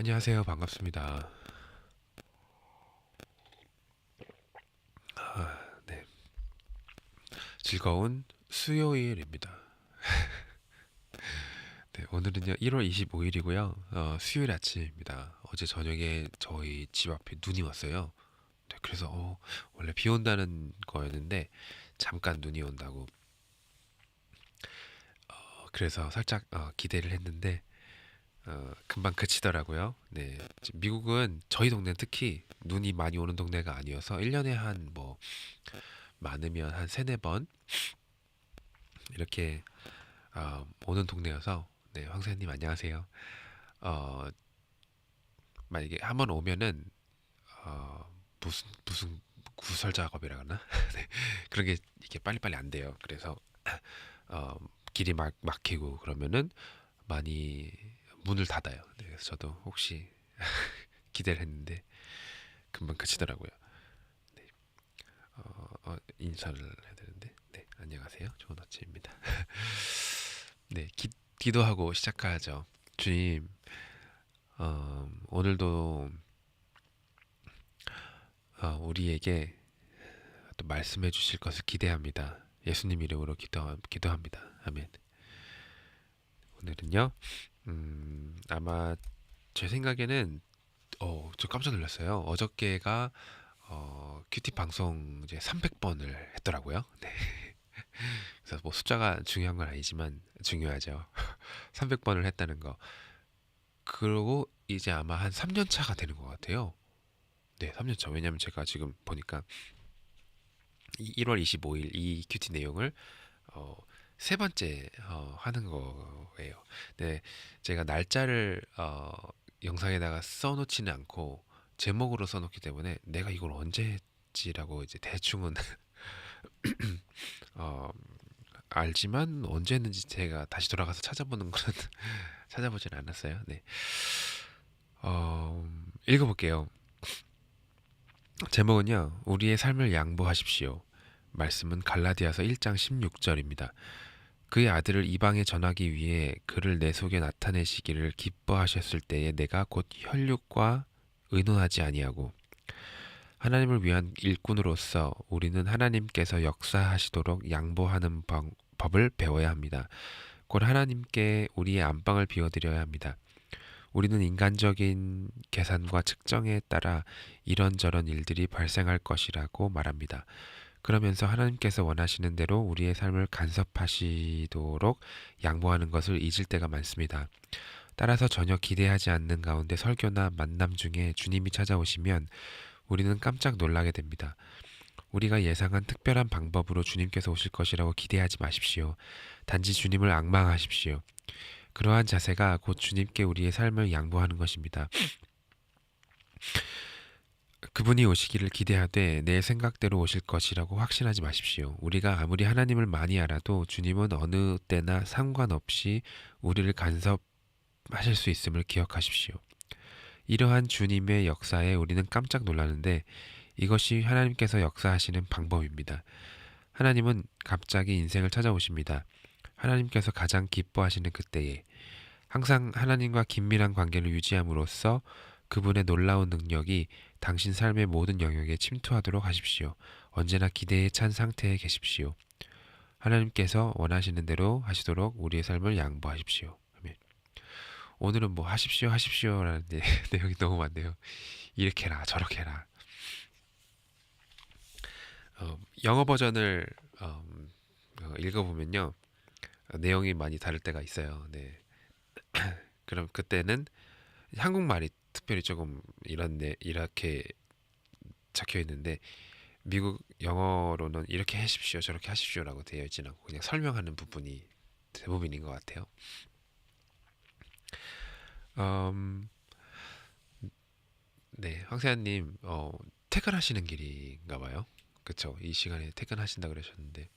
안녕하세요. 반갑습니다. 아, 네. 즐거운 수요일입니다. 네, 오늘은요, 1월 25일이고요. 어, 수요일 아침입니다. 어제 저녁에 저희 집 앞에 눈이 왔어요. 네, 그래서 어, 원래 비 온다는 거였는데 잠깐 눈이 온다고. 어, 그래서 살짝 어, 기대를 했는데 어, 금방 그치더라고요. 네. 미국은 저희 동네는 특히 눈이 많이 오는 동네가 아니어서 1년에 한 뭐 많으면 한 세네 번 이렇게 어, 오는 동네여서 네, 황사님 안녕하세요. 어, 만약에 한 번 오면은 어, 무슨 무슨 구설 작업이라 그러나? 네, 그런 게 이게 빨리빨리 안 돼요. 그래서 어, 길이 막 막히고 그러면은 많이 문을 닫아요. 네, 그래서 저도 혹시 기대를 했는데 금방 그치더라고요. 네, 어, 어, 인사를 해야 되는데, 네, 안녕하세요. 좋은 아침입니다. 네, 기, 기도하고 시작하죠. 주님, 어, 오늘도 어, 우리에게 또 말씀해 주실 것을 기대합니다. 예수님 이름으로 기도, 기도합니다. 아멘. 오늘은요, 음, 아마 제 생각에는 어, 저 깜짝 놀랐어요. 어저께가 어, 큐티 방송 이제 300번을 했더라고요. 네. 그래서 뭐 숫자가 중요한 건 아니지만 중요하죠. 300번을 했다는 거. 그러고 이제 아마 한 3년 차가 되는 것 같아요. 네, 3년 차. 왜냐면 제가 지금 보니까 1월 25일 이 큐티 내용을 어, 세 번째 어, 하는 거예요. 네, 제가 날짜를 어, 영상에다가 써놓지는 않고 제목으로 써놓기 때문에 내가 이걸 언제 했지라고 이제 대충은 어, 알지만 언제 했는지 제가 다시 돌아가서 찾아보는 거는 찾아보진 않았어요. 네, 어, 읽어볼게요. 제목은요, 우리의 삶을 양보하십시오. 말씀은 갈라디아서 1장 16절입니다. 그의 아들을 이방에 전하기 위해 그를 내 속에 나타내시기를 기뻐하셨을 때에 내가 곧 혈육과 의논하지 아니하고 하나님을 위한 일꾼으로서 우리는 하나님께서 역사하시도록 양보하는 방- 법을 배워야 합니다. 곧 하나님께 우리의 안방을 비워드려야 합니다. 우리는 인간적인 계산과 측정에 따라 이런저런 일들이 발생할 것이라고 말합니다. 그러면서 하나님께서 원하시는 대로 우리의 삶을 간섭하시도록 양보하는 것을 잊을 때가 많습니다. 따라서 전혀 기대하지 않는 가운데 설교나 만남 중에 주님이 찾아오시면 우리는 깜짝 놀라게 됩니다. 우리가 예상한 특별한 방법으로 주님께서 오실 것이라고 기대하지 마십시오. 단지 주님을 악망하십시오. 그러한 자세가 곧 주님께 우리의 삶을 양보하는 것입니다. 그분이 오시기를 기대하되 내 생각대로 오실 것이라고 확신하지 마십시오. 우리가 아무리 하나님을 많이 알아도 주님은 어느 때나 상관없이 우리를 간섭하실 수 있음을 기억하십시오. 이러한 주님의 역사에 우리는 깜짝 놀라는데 이것이 하나님께서 역사하시는 방법입니다. 하나님은 갑자기 인생을 찾아오십니다. 하나님께서 가장 기뻐하시는 그때에 항상 하나님과 긴밀한 관계를 유지함으로써 그분의 놀라운 능력이 당신 삶의 모든 영역에 침투하도록 하십시오. 언제나 기대에 찬 상태에 계십시오. 하나님께서 원하시는 대로 하시도록 우리의 삶을 양보하십시오. 오늘은 뭐 하십시오, 하십시오라는 내- 내용이 너무 많네요. 이렇게 해라, 저렇게 해라. 어, 영어 버전을 어, 어, 읽어보면요. 어, 내용이 많이 다를 때가 있어요. 네. 그럼 그때는 한국말이 특별히 조금 이런 네, 이렇게 적혀 있는데 미국 영어로는 이렇게 하십시오, 저렇게 하십시오라고 되어 있진 않고 그냥 설명하는 부분이 대부분인 것 같아요. 음, 네, 황세아님, 어, 퇴근하시는 길인가 봐요. 그쵸? 이 시간에 퇴근하신다 그러셨는데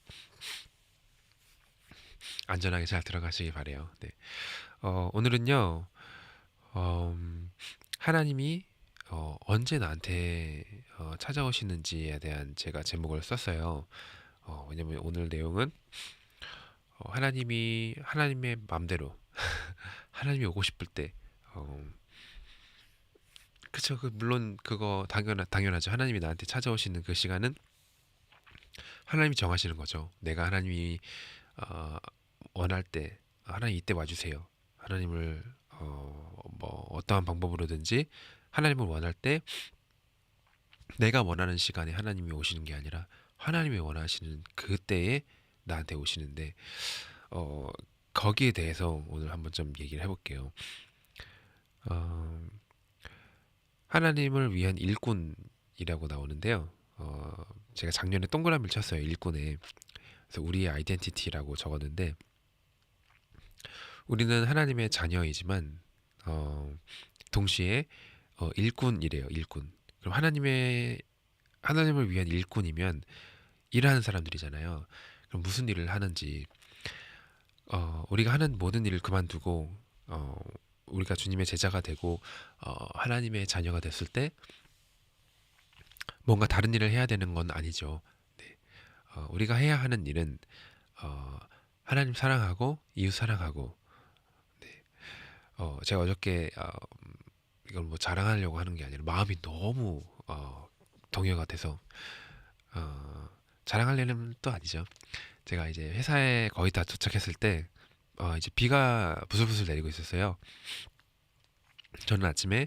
안전하게 잘 들어가시기 바래요. 네, 어, 오늘은요, 음, 하나님이 어, 언제 나한테 어, 찾아오시는지에 대한 제가 제목을 썼어요. 어, 왜냐면 오늘 내용은 어, 하나님이 하나님의 맘대로 하나님이 오고 싶을 때 어, 그쵸. 그 물론 그거 당연 당연하죠. 하나님이 나한테 찾아오시는 그 시간은 하나님이 정하시는 거죠. 내가 하나님이 어, 원할 때 하나님 이때 와주세요. 하나님을 어, 뭐 어떠한 방법으로든지 하나님을 원할 때 내가 원하는 시간에 하나님이 오시는 게 아니라 하나님이 원하시는 그때에 나한테 오시는데 어, 거기에 대해서 오늘 한번 좀 얘기를 해볼게요. 어, 하나님을 위한 일꾼이라고 나오는데요. 어, 제가 작년에 동그라미를 쳤어요. 일꾼에. 그래서 우리의 아이덴티티라고 적었는데 우리는 하나님의 자녀이지만 어, 동시에 어, 일꾼이래요. 일꾼. 그럼 하나님의 하나님을 위한 일꾼이면 일하는 사람들이잖아요. 그럼 무슨 일을 하는지 어, 우리가 하는 모든 일을 그만두고 어, 우리가 주님의 제자가 되고 어, 하나님의 자녀가 됐을 때 뭔가 다른 일을 해야 되는 건 아니죠. 네. 어, 우리가 해야 하는 일은 어, 하나님 사랑하고 이웃 사랑하고 네. 어, 제가 어저께 어, 이걸 뭐 자랑하려고 하는 게 아니라 마음이 너무 어, 동요가 돼서 어, 자랑하려는 또 아니죠. 제가 이제 회사에 거의 다 도착했을 때 어, 이제 비가 부슬부슬 내리고 있었어요. 저는 아침에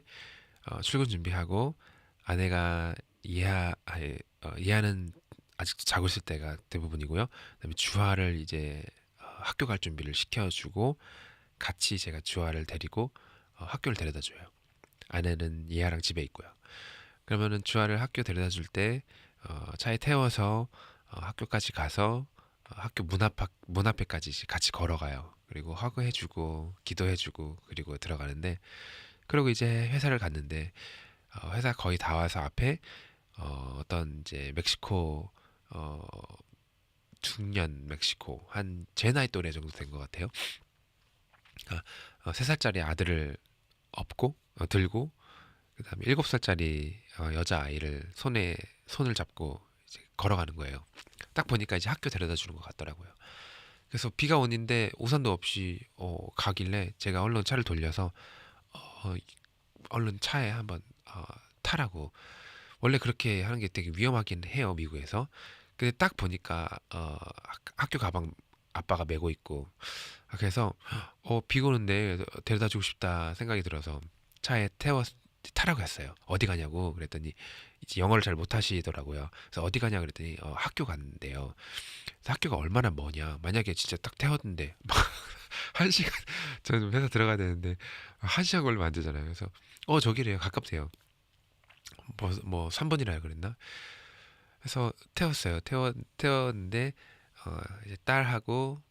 어, 출근 준비하고 아내가 이해하, 아니, 어, 이해하는 아직도 자고 있을 때가 대부분이고요. 그다음에 주아를 이제 어, 학교 갈 준비를 시켜주고 같이 제가 주아를 데리고 어, 학교를 데려다 줘요. 아내는 이해랑 집에 있고요. 그러면은 주아를 학교 데려다 줄 때 어, 차에 태워서 어, 학교까지 가서 어, 학교 문 앞, 문 앞에까지 같이 걸어가요. 그리고 허그해주고 기도해주고 그리고 들어가는데 그리고 이제 회사를 갔는데 어, 회사 거의 다 와서 앞에 어, 어떤 이제 멕시코 어, 중년 멕시코 한 제 나이 또래 정도 된 것 같아요. 아, 어, 세 살짜리 아들을 업고 어, 들고 그다음에 일곱 살짜리 어, 여자 아이를 손에 손을 잡고 이제 걸어가는 거예요. 딱 보니까 이제 학교 데려다 주는 것 같더라고요. 그래서 비가 오는데 우산도 없이 어, 가길래 제가 얼른 차를 돌려서 어, 얼른 차에 한번 어, 타라고 원래 그렇게 하는 게 되게 위험하긴 해요 미국에서 근데 딱 보니까 어, 학- 학교 가방 아빠가 메고 있고. 아, 그래서 어, 비 오는데 데려다 주고 싶다 생각이 들어서 차에 태워 타라고 했어요. 어디 가냐고 그랬더니 이제 영어를 잘 못하시더라고요. 그래서 어디 가냐 그랬더니 어, 학교 간대요. 그래서 학교가 얼마나 머냐. 만약에 진짜 딱 태웠는데 한 시간 저는 회사 들어가야 되는데 한 시간 걸리면 안 되잖아요. 그래서 어 저기래요. 가깝대요. 뭐, 뭐 3번이라 그랬나? 그래서 태웠어요. 태웠, 태웠는데 어, 이제 딸하고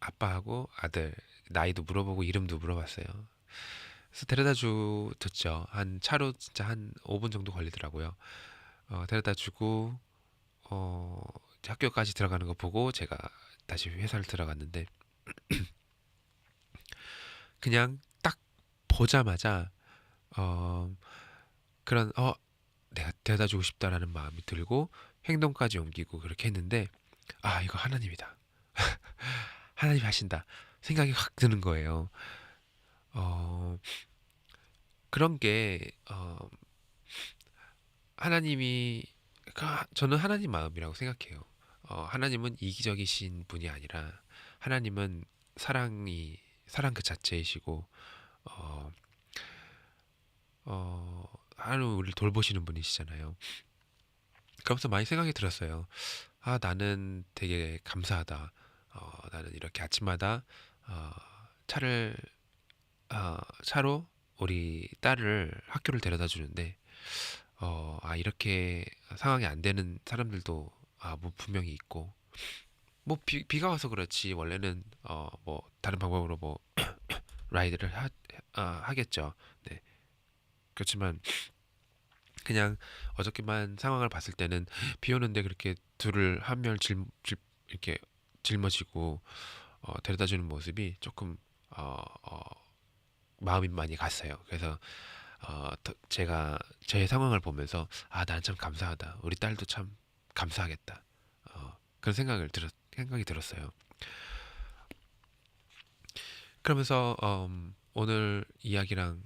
아빠하고 아들 나이도 물어보고 이름도 물어봤어요. 그래서 데려다 주, 줬죠. 한 차로 진짜 한 5분 정도 걸리더라고요. 어, 데려다 주고 어, 학교까지 들어가는 거 보고 제가 다시 회사를 들어갔는데 그냥 딱 보자마자 어, 그런 어 내가 데려다 주고 싶다라는 마음이 들고 행동까지 옮기고 그렇게 했는데 아 이거 하나님이다 하나님이 하신다 생각이 확 드는 거예요 어 그런 게 어, 하나님이 그- 저는 하나님 마음이라고 생각해요 어, 하나님은 이기적이신 분이 아니라 하나님은 사랑이 사랑 그 자체이시고 어, 어, 하나님 우리를 돌보시는 분이시잖아요. 그러면서 많이 생각이 들었어요. 아, 나는 되게 감사하다. 어, 나는 이렇게 아침마다 어, 차를 어, 차로 우리 딸을 학교를 데려다 주는데 어, 아, 이렇게 상황이 안 되는 사람들도 아, 뭐 분명히 있고 뭐 비, 비가 와서 그렇지 원래는 어, 뭐 다른 방법으로 뭐 라이드를 하, 아, 하겠죠. 네. 그렇지만 그냥 어저께만 상황을 봤을 때는 비 오는데 그렇게 둘을 한명 질, 질, 이렇게 짊어지고 어, 데려다 주는 모습이 조금 어, 어, 마음이 많이 갔어요. 그래서 어, 더- 제가 제 상황을 보면서 아, 난 참 감사하다. 우리 딸도 참 감사하겠다. 어, 그런 생각을 들었 생각이 들었어요. 그러면서 음, 오늘 이야기랑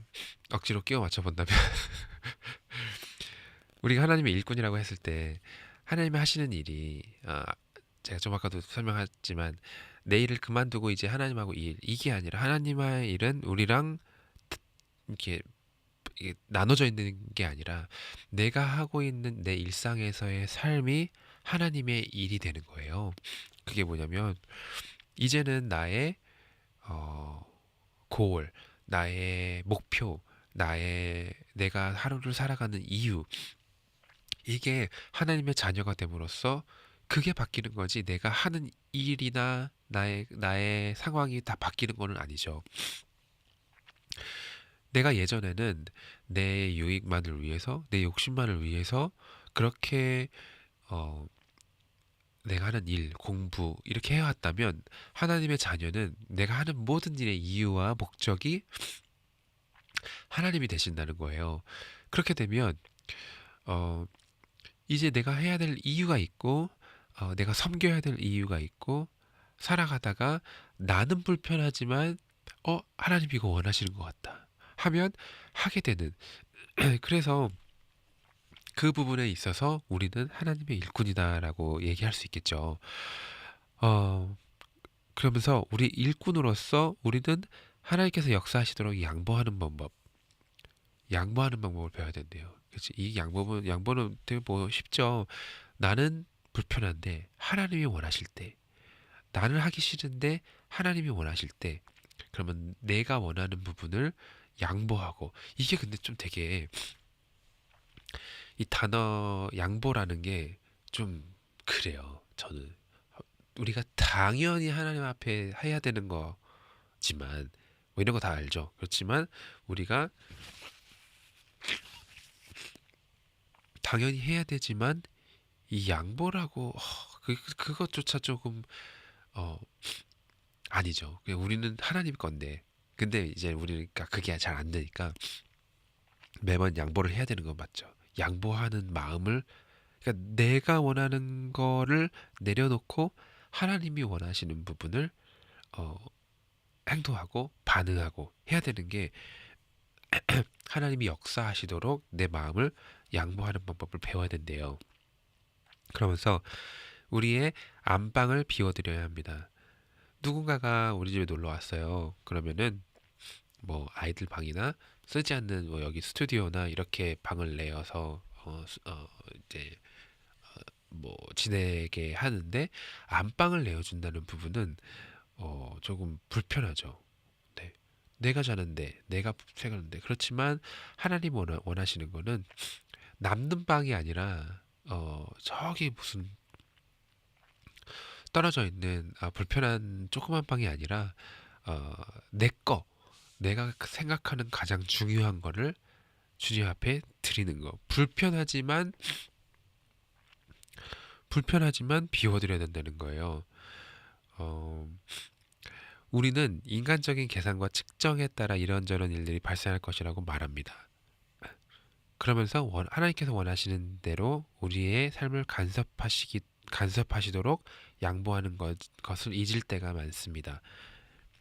억지로 끼워 맞춰 본다면 우리가 하나님의 일꾼이라고 했을 때 하나님이 하시는 일이 아, 제가 좀 아까도 설명했지만 내 일을 그만두고 이제 하나님하고 이 일, 이게 아니라 하나님의 일은 우리랑 이렇게 나눠져 있는 게 아니라 내가 하고 있는 내 일상에서의 삶이 하나님의 일이 되는 거예요. 그게 뭐냐면 이제는 나의 어, 고을, 나의 목표, 나의 내가 하루를 살아가는 이유 이게 하나님의 자녀가 됨으로써 그게 바뀌는 거지 내가 하는 일이나 나의 나의 상황이 다 바뀌는 거는 아니죠. 내가 예전에는 내 유익만을 위해서, 내 욕심만을 위해서 그렇게 어, 내가 하는 일, 공부 이렇게 해왔다면 하나님의 자녀는 내가 하는 모든 일의 이유와 목적이 하나님이 되신다는 거예요. 그렇게 되면 어, 이제 내가 해야 될 이유가 있고 어, 내가 섬겨야 될 이유가 있고 살아가다가 나는 불편하지만 어 하나님 이거 원하시는 것 같다 하면 하게 되는 그래서 그 부분에 있어서 우리는 하나님의 일꾼이다라고 얘기할 수 있겠죠. 어, 그러면서 우리 일꾼으로서 우리는 하나님께서 역사하시도록 양보하는 방법, 양보하는 방법을 배워야 된대요. 그렇지? 이 양보는 양보는 되게 뭐 쉽죠. 나는 불편한데 하나님이 원하실 때, 나는 하기 싫은데 하나님이 원하실 때, 그러면 내가 원하는 부분을 양보하고 이게 근데 좀 되게 이 단어 양보라는 게 좀 그래요. 저는 우리가 당연히 하나님 앞에 해야 되는 거지만 뭐 이런 거 다 알죠. 그렇지만 우리가 당연히 해야 되지만 이 양보라고 어, 그 그것조차 조금 어 아니죠. 우리는 하나님 건데 근데 이제 우리가 그게 잘 안 되니까 매번 양보를 해야 되는 건 맞죠. 양보하는 마음을 그러니까 내가 원하는 거를 내려놓고 하나님이 원하시는 부분을 어, 행동하고 반응하고 해야 되는 게 하나님이 역사하시도록 내 마음을 양보하는 방법을 배워야 된대요. 그러면서 우리의 안방을 비워드려야 합니다. 누군가가 우리 집에 놀러 왔어요. 그러면은 뭐 아이들 방이나 쓰지 않는 뭐 여기 스튜디오나 이렇게 방을 내어서 어, 수- 어 이제 뭐 지내게 하는데 안방을 내어준다는 부분은 어 조금 불편하죠. 네. 내가 자는데 내가 생각하는데 그렇지만 하나님 원하, 원하시는 거는 남는 방이 아니라 어 저기 무슨 떨어져 있는 아, 불편한 조그만 방이 아니라 어, 내 거, 내가 생각하는 가장 중요한 거를 주님 앞에 드리는 거. 불편하지만 불편하지만 비워드려야 된다는 거예요. 어, 우리는 인간적인 계산과 측정에 따라 이런저런 일들이 발생할 것이라고 말합니다. 그러면서 원- 하나님께서 원하시는 대로 우리의 삶을 간섭하시기 간섭하시도록 양보하는 것, 것을 잊을 때가 많습니다.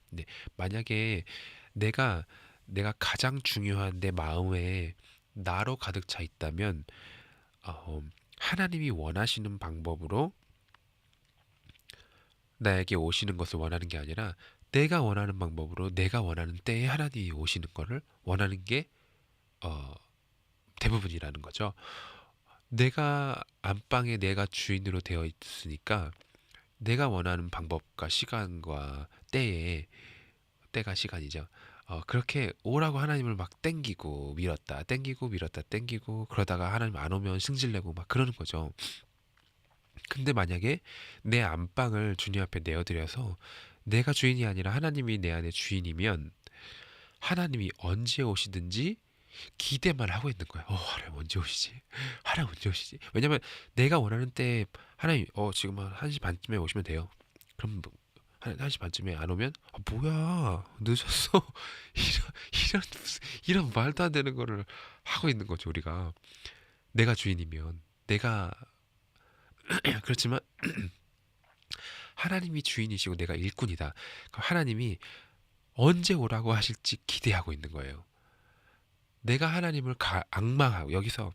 네, 만약에 내가 내가 가장 중요한 내 마음에 나로 가득 차 있다면 어, 하나님이 원하시는 방법으로 나에게 오시는 것을 원하는 게 아니라 내가 원하는 방법으로 내가 원하는 때에 하나님이 오시는 것을 원하는 게 어, 대부분이라는 거죠. 내가 안방에 내가 주인으로 되어 있으니까 내가 원하는 방법과 시간과 때에 때가 시간이죠. 어, 그렇게 오라고 하나님을 막 땡기고 밀었다, 땡기고 밀었다, 땡기고 그러다가 하나님 안 오면 승질내고 막 그러는 거죠. 근데 만약에 내 안방을 주님 앞에 내어드려서 내가 주인이 아니라 하나님이 내 안에 주인이면 하나님이 언제 오시든지 기대만 하고 있는 거야. 어, 하나님 언제 오시지? 하나님 언제 오시지? 왜냐면 내가 원하는 때 하나님 어 지금 한 1시 반쯤에 오시면 돼요. 그럼 뭐, 한 1시 반쯤에 안 오면 아, 뭐야 늦었어 이런 이런 이런 말도 안 되는 거를 하고 있는 거죠 우리가 내가 주인이면 내가 그렇지만 하나님이 주인이시고 내가 일꾼이다. 하나님이 언제 오라고 하실지 기대하고 있는 거예요. 내가 하나님을 가, 악망하고 여기서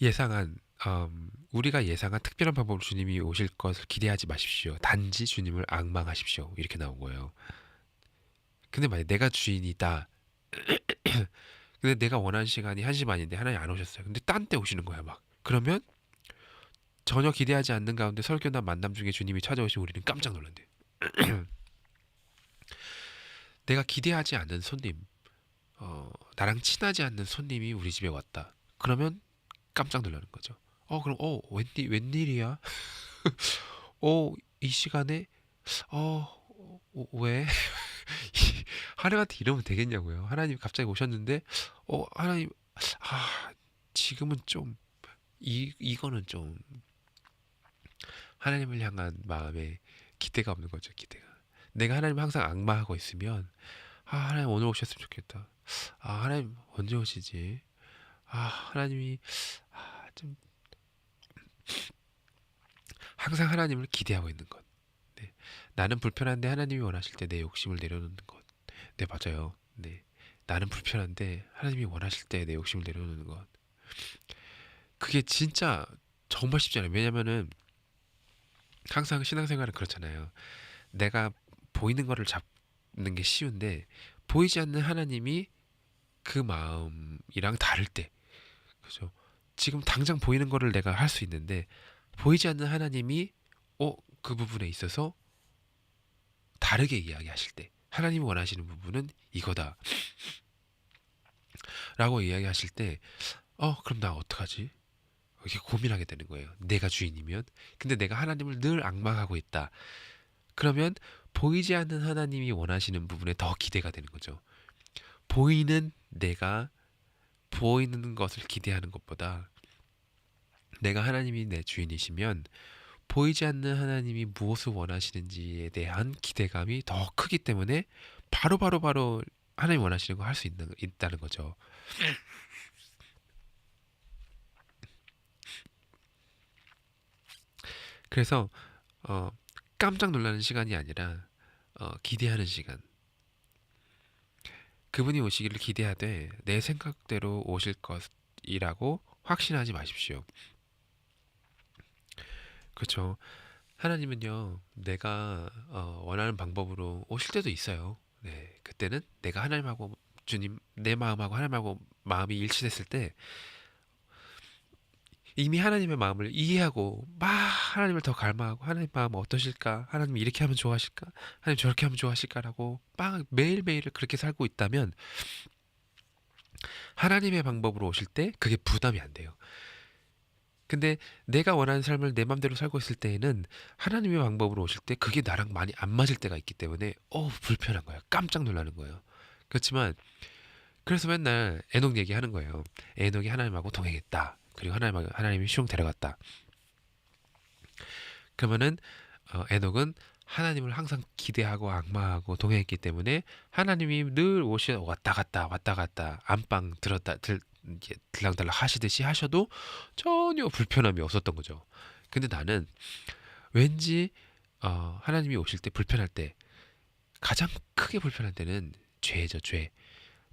예상한 음, 우리가 예상한 특별한 방법으로 주님이 오실 것을 기대하지 마십시오. 단지 주님을 악망하십시오. 이렇게 나온 거예요. 근데 만약 내가 주인이다. 근데 내가 원하는 시간이 1시 반인데 하나님 안 오셨어요. 근데 딴 때 오시는 거야, 막. 그러면 전혀 기대하지 않는 가운데 설교나 만남 중에 주님이 찾아오시면 우리는 깜짝 놀란대. 내가 기대하지 않는 손님, 어, 나랑 친하지 않는 손님이 우리 집에 왔다. 그러면 깜짝 놀라는 거죠. 어, 그럼 어, 웬일 웬일이야? 어, 이 시간에 어, 어, 왜? 하나님한테 이러면 되겠냐고요. 하나님 갑자기 오셨는데 어, 하나님 아, 지금은 좀 이 이거는 좀 하나님을 향한 마음에 기대가 없는 거죠. 기대가. 내가 하나님 항상 악마하고 있으면 아, 하나님 오늘 오셨으면 좋겠다. 아, 하나님 언제 오시지? 아, 하나님이 아, 좀 항상 하나님을 기대하고 있는 것. 네. 나는 불편한데 하나님이 원하실 때 내 욕심을 내려놓는 것. 네, 맞아요. 네. 나는 불편한데 하나님이 원하실 때 내 욕심을 내려놓는 것. 그게 진짜 정말 쉽지 않아요. 왜냐면은 항상 신앙생활은 그렇잖아요. 내가 보이는 거를 잡는 게 쉬운데 보이지 않는 하나님이 그 마음이랑 다를 때 그죠? 지금 당장 보이는 거를 내가 할 수 있는데 보이지 않는 하나님이 어 그 부분에 있어서 다르게 이야기하실 때 하나님이 원하시는 부분은 이거다 라고 이야기하실 때 어 그럼 나 어떡하지? 이렇게 고민하게 되는 거예요. 내가 주인이면 근데 내가 하나님을 늘 악망하고 있다. 그러면 보이지 않는 하나님이 원하시는 부분에 더 기대가 되는 거죠. 보이는 내가 보이는 것을 기대하는 것보다 내가 하나님이 내 주인이시면 보이지 않는 하나님이 무엇을 원하시는지에 대한 기대감이 더 크기 때문에 바로 바로 바로 하나님 원하시는 거 할수 있는 있다는 거죠. 그래서 어, 깜짝 놀라는 시간이 아니라 어, 기대하는 시간. 그분이 오시기를 기대하되 내 생각대로 오실 것이라고 확신하지 마십시오. 그렇죠. 하나님은요, 내가 어, 원하는 방법으로 오실 때도 있어요. 네, 그때는 내가 하나님하고 주님, 내 마음하고 하나님하고 마음이 일치됐을 때 이미 하나님의 마음을 이해하고 막 하나님을 더 갈망하고 하나님 마음 어떠실까? 하나님 이렇게 하면 좋아하실까? 하나님 저렇게 하면 좋아하실까라고 막 매일매일을 그렇게 살고 있다면 하나님의 방법으로 오실 때 그게 부담이 안 돼요. 근데 내가 원하는 삶을 내 맘대로 살고 있을 때에는 하나님의 방법으로 오실 때 그게 나랑 많이 안 맞을 때가 있기 때문에 어 불편한 거야. 깜짝 놀라는 거예요. 그렇지만 그래서 맨날 에녹 얘기하는 거예요. 에녹이 하나님하고 동행했다. 그리고 하나님 하나님이 슝 데려갔다. 그러면은 어, 에녹은 하나님을 항상 기대하고 악마하고 동행했기 때문에 하나님이 늘 오시 왔다 갔다 왔다 갔다 안방 들었다 들 이제 들랑달랑 하시듯이 하셔도 전혀 불편함이 없었던 거죠. 근데 나는 왠지 어, 하나님이 오실 때 불편할 때 가장 크게 불편할 때는 죄죠, 죄.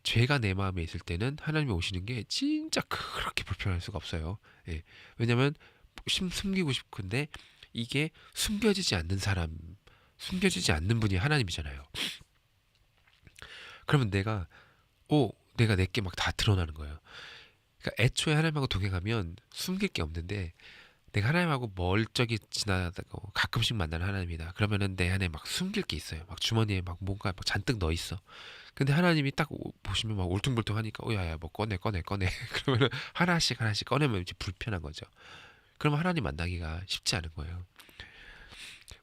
죄가 내 마음에 있을 때는 하나님이 오시는 게 진짜 그렇게 불편할 수가 없어요. 예. 왜냐면 심, 숨기고 싶은데 이게 숨겨지지 않는 사람, 숨겨지지 않는 분이 하나님이잖아요. 그러면 내가 오 내가 내게 막 다 드러나는 거예요. 그러니까 애초에 하나님하고 동행하면 숨길 게 없는데 내가 하나님하고 멀쩡히 지나다가 가끔씩 만나는 하나님이다. 그러면은 내 안에 막 숨길 게 있어요. 막 주머니에 막 뭔가 막 잔뜩 넣어 있어. 근데 하나님이 딱 보시면 막 울퉁불퉁하니까 오야야 뭐 꺼내 꺼내 꺼내 그러면은 하나씩 하나씩 꺼내면 이제 불편한 거죠. 그러면 하나님 만나기가 쉽지 않은 거예요.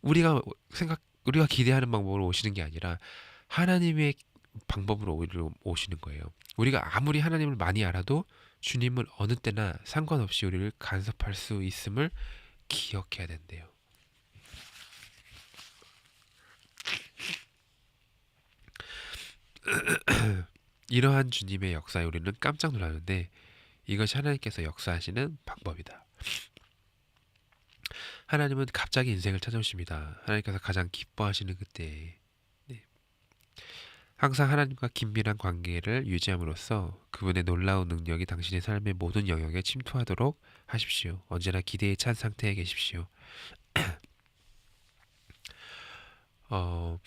우리가 생각 우리가 기대하는 방법으로 오시는 게 아니라 하나님의 방법으로 오시는 거예요. 우리가 아무리 하나님을 많이 알아도 주님은 어느 때나 상관없이 우리를 간섭할 수 있음을 기억해야 된대요. 이러한 주님의 역사에 우리는 깜짝 놀라는데 이것이 하나님께서 역사하시는 방법이다. 하나님은 갑자기 인생을 찾아오십니다. 하나님께서 가장 기뻐하시는 그때 항상 하나님과 긴밀한 관계를 유지함으로써 그분의 놀라운 능력이 당신의 삶의 모든 영역에 침투하도록 하십시오. 언제나 기대에 찬 상태에 계십시오. 어,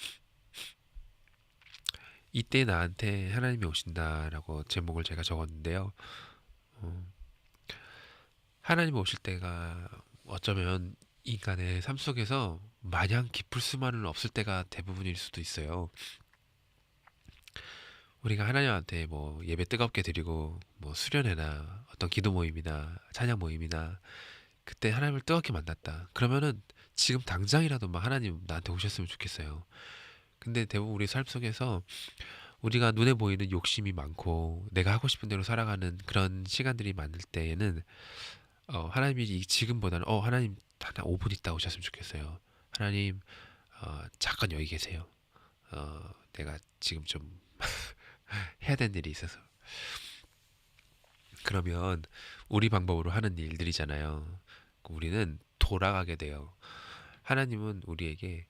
이때 나한테 하나님이 오신다라고 제목을 제가 적었는데요. 어, 하나님이 오실 때가 어쩌면 인간의 삶 속에서 마냥 깊을 수만은 없을 때가 대부분일 수도 있어요. 우리가 하나님한테 뭐 예배 뜨겁게 드리고 뭐 수련회나 어떤 기도 모임이나 찬양 모임이나 그때 하나님을 뜨겁게 만났다. 그러면은 지금 당장이라도 막 하나님 나한테 오셨으면 좋겠어요. 근데 대부분 우리 삶 속에서 우리가 눈에 보이는 욕심이 많고 내가 하고 싶은 대로 살아가는 그런 시간들이 많을 때에는 어, 하나님이 이 지금보다는 어 하나님 한 5분 있다 오셨으면 좋겠어요. 하나님 어, 잠깐 여기 계세요. 어, 내가 지금 좀 해야 되는 일이 있어서 그러면 우리 방법으로 하는 일들이잖아요. 우리는 돌아가게 돼요. 하나님은 우리에게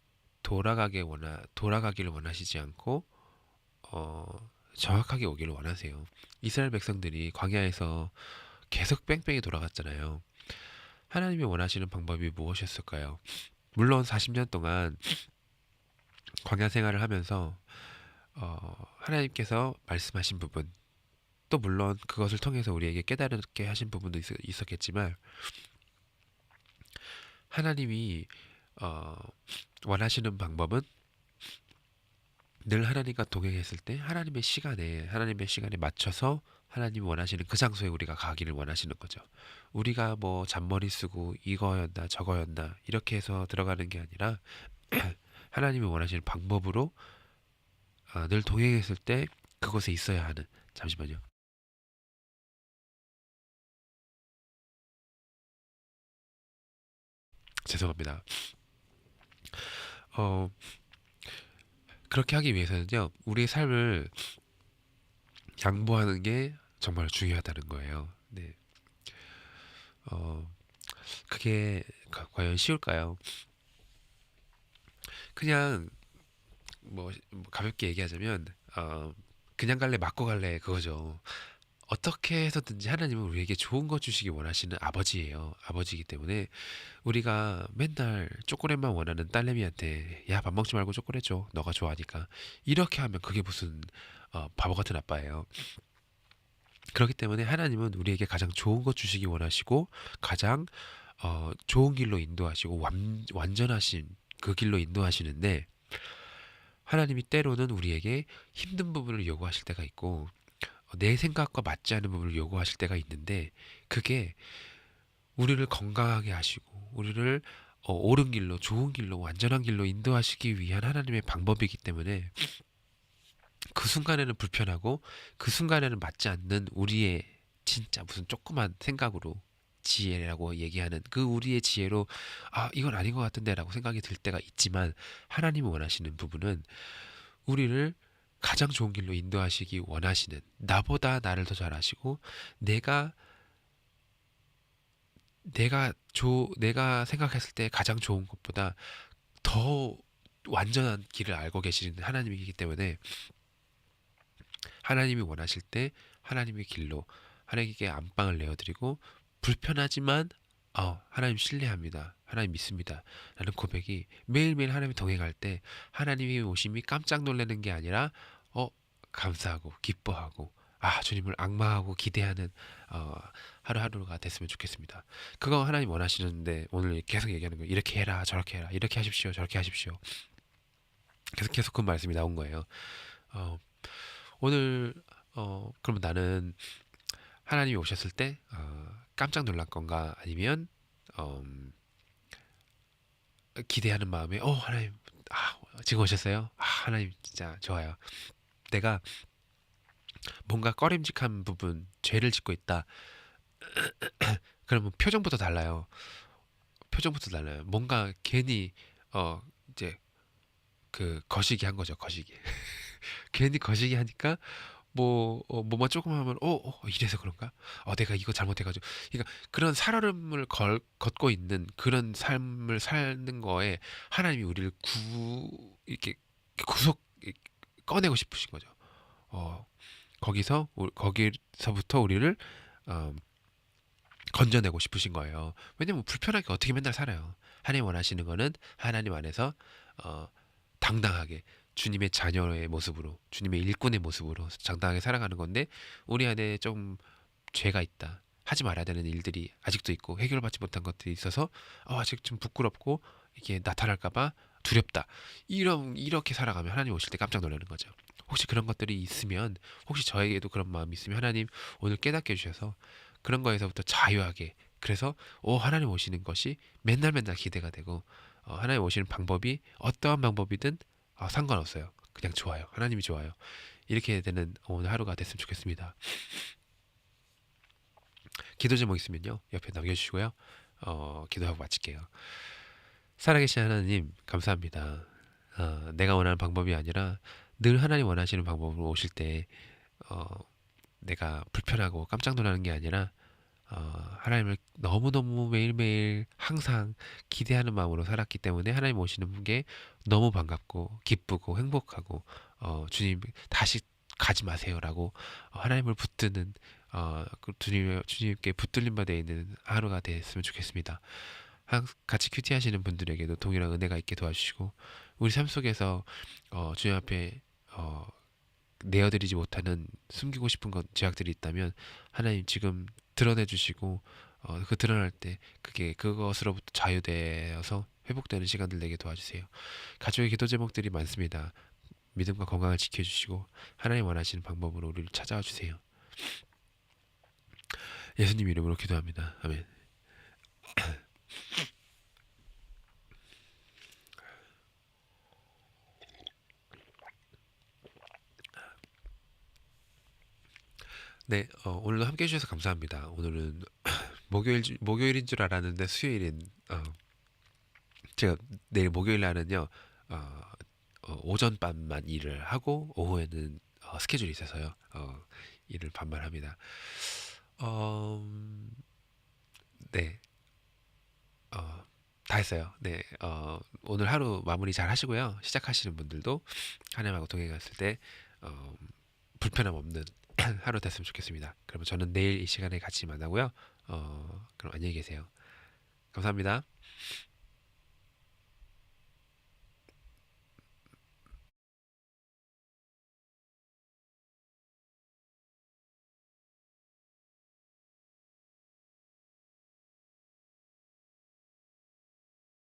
돌아가게 원하 돌아가기를 원하시지 않고 어, 정확하게 오기를 원하세요. 이스라엘 백성들이 광야에서 계속 뺑뺑이 돌아갔잖아요. 하나님이 원하시는 방법이 무엇이었을까요? 물론 40년 동안 광야 생활을 하면서 어, 하나님께서 말씀하신 부분 또 물론 그것을 통해서 우리에게 깨달게 하신 부분도 있, 있었겠지만 하나님이 어, 원하시는 방법은 늘 하나님과 동행했을 때 하나님의 시간에 하나님의 시간에 맞춰서 하나님이 원하시는 그 장소에 우리가 가기를 원하시는 거죠. 우리가 뭐 잔머리 쓰고 이거였나 저거였나 이렇게 해서 들어가는 게 아니라 하나님이 원하시는 방법으로 아, 늘 동행했을 때 그곳에 있어야 하는 잠시만요. 죄송합니다. 어, 그렇게 하기 위해서는요, 우리의 삶을 양보하는 게 정말 중요하다는 거예요. 네. 어, 그게 과- 과연 쉬울까요? 그냥 뭐, 뭐 가볍게 얘기하자면, 어, 그냥 갈래 맞고 갈래 그거죠. 어떻게 해서든지 하나님은 우리에게 좋은 거 주시기 원하시는 아버지예요. 아버지이기 때문에 우리가 맨날 초콜릿만 원하는 딸내미한테 야, 밥 먹지 말고 초콜릿 줘. 너가 좋아하니까. 이렇게 하면 그게 무슨 어, 바보 같은 아빠예요. 그렇기 때문에 하나님은 우리에게 가장 좋은 것 주시기 원하시고 가장 어, 좋은 길로 인도하시고 완, 완전하신 그 길로 인도하시는데 하나님이 때로는 우리에게 힘든 부분을 요구하실 때가 있고 어, 내 생각과 맞지 않는 부분을 요구하실 때가 있는데 그게 우리를 건강하게 하시고 우리를 어, 옳은 길로 좋은 길로 완전한 길로 인도하시기 위한 하나님의 방법이기 때문에 그 순간에는 불편하고 그 순간에는 맞지 않는 우리의 진짜 무슨 조그만 생각으로 지혜라고 얘기하는 그 우리의 지혜로 아 이건 아닌 것 같은데라고 생각이 들 때가 있지만 하나님이 원하시는 부분은 우리를 가장 좋은 길로 인도하시기 원하시는 나보다 나를 더 잘 아시고 내가 내가 조 내가 생각했을 때 가장 좋은 것보다 더 완전한 길을 알고 계시는 하나님이기 때문에 하나님이 원하실 때 하나님의 길로 하나님께 안방을 내어드리고 불편하지만 어, 하나님 신뢰합니다. 하나님 믿습니다. 라는 고백이 매일매일 하나님이 동행할 때 하나님의 오심이 깜짝 놀라는 게 아니라 어, 감사하고 기뻐하고 아, 주님을 악마하고 기대하는 어, 하루하루가 됐으면 좋겠습니다. 그거 하나님 원하시는데 오늘 계속 얘기하는 거예요. 이렇게 해라, 저렇게 해라, 이렇게 하십시오, 저렇게 하십시오. 계속 계속 그 말씀이 나온 거예요. 어, 오늘 어, 그러면 나는 하나님이 오셨을 때 어, 깜짝 놀랄 건가 아니면 어, 기대하는 마음에 어 하나님 아 지금 오셨어요? 아 하나님 진짜 좋아요. 내가 뭔가 꺼림직한 부분 죄를 짓고 있다. 그러면 표정부터 달라요. 표정부터 달라요. 뭔가 괜히 어 이제 그 거시기 한 거죠. 거시기. 괜히 거시기 하니까 뭐 어, 뭐만 조금 하면 어, 어 이래서 그런가? 어 내가 이거 잘못해가지고 그러니까 그런 살얼음을 걸, 걷고 있는 그런 삶을 사는 거에 하나님이 우리를 구 이렇게 구속 꺼내고 싶으신 거죠. 어, 거기서 우- 거기서부터 우리를 어, 건져내고 싶으신 거예요. 왜냐면 불편하게 어떻게 맨날 살아요. 하나님 원하시는 거는 하나님 안에서 어, 당당하게 주님의 자녀의 모습으로 주님의 일꾼의 모습으로 당당하게 살아가는 건데 우리 안에 좀 죄가 있다. 하지 말아야 되는 일들이 아직도 있고 해결받지 못한 것들이 있어서 어, 아직 좀 부끄럽고 이게 나타날까봐 두렵다. 이런 이렇게 살아가면 하나님 오실 때 깜짝 놀라는 거죠. 혹시 그런 것들이 있으면 혹시 저에게도 그런 마음이 있으면 하나님 오늘 깨닫게 해 주셔서 그런 거에서부터 자유하게 그래서 오 하나님 오시는 것이 맨날 맨날 기대가 되고 어, 하나님 오시는 방법이 어떠한 방법이든 어, 상관없어요. 그냥 좋아요. 하나님이 좋아요. 이렇게 되는 오늘 하루가 됐으면 좋겠습니다. 기도 제목 있으면요 옆에 남겨주시고요. 어, 기도하고 마칠게요. 살아계신 하나님 감사합니다. 어, 내가 원하는 방법이 아니라 늘 하나님 원하시는 방법으로 오실 때 어, 내가 불편하고 깜짝 놀라는 게 아니라 어, 하나님을 너무너무 매일매일 항상 기대하는 마음으로 살았기 때문에 하나님 오시는 게 너무 반갑고 기쁘고 행복하고 어, 주님 다시 가지 마세요라고 어, 하나님을 붙드는 어, 그 주님, 주님께 붙들림 바에 있는 하루가 됐으면 좋겠습니다. 항- 같이 큐티 하시는 분들에게도 동일한 은혜가 있게 도와주시고 우리 삶 속에서 어, 주님 앞에 어, 내어드리지 못하는 숨기고 싶은 것 죄악들이 있다면 하나님 지금 드러내 주시고 어, 그 드러날 때 그게 그것으로부터 자유되어서 회복되는 시간들 내게 도와주세요. 가족의 기도 제목들이 많습니다. 믿음과 건강을 지켜주시고 하나님 원하시는 방법으로 우리를 찾아와 주세요. 예수님 이름으로 기도합니다. 아멘. 네, 어, 오늘도 함께 해주셔서 감사합니다. 오늘은 목요일 주- 목요일인 줄 알았는데 수요일인 어, 제가 내일 목요일 날은요 어, 어, 오전 반만 일을 하고 오후에는 어, 스케줄이 있어서요 어, 일을 반만 합니다. 어, 음, 네, 어, 다 했어요. 네, 어, 오늘 하루 마무리 잘 하시고요. 시작하시는 분들도 하나님하고 동행했을 때 어, 불편함 없는 하루 됐으면 좋겠습니다. 그러면 저는 내일 이 시간에 같이 만나고요. 어, 그럼 안녕히 계세요. 감사합니다.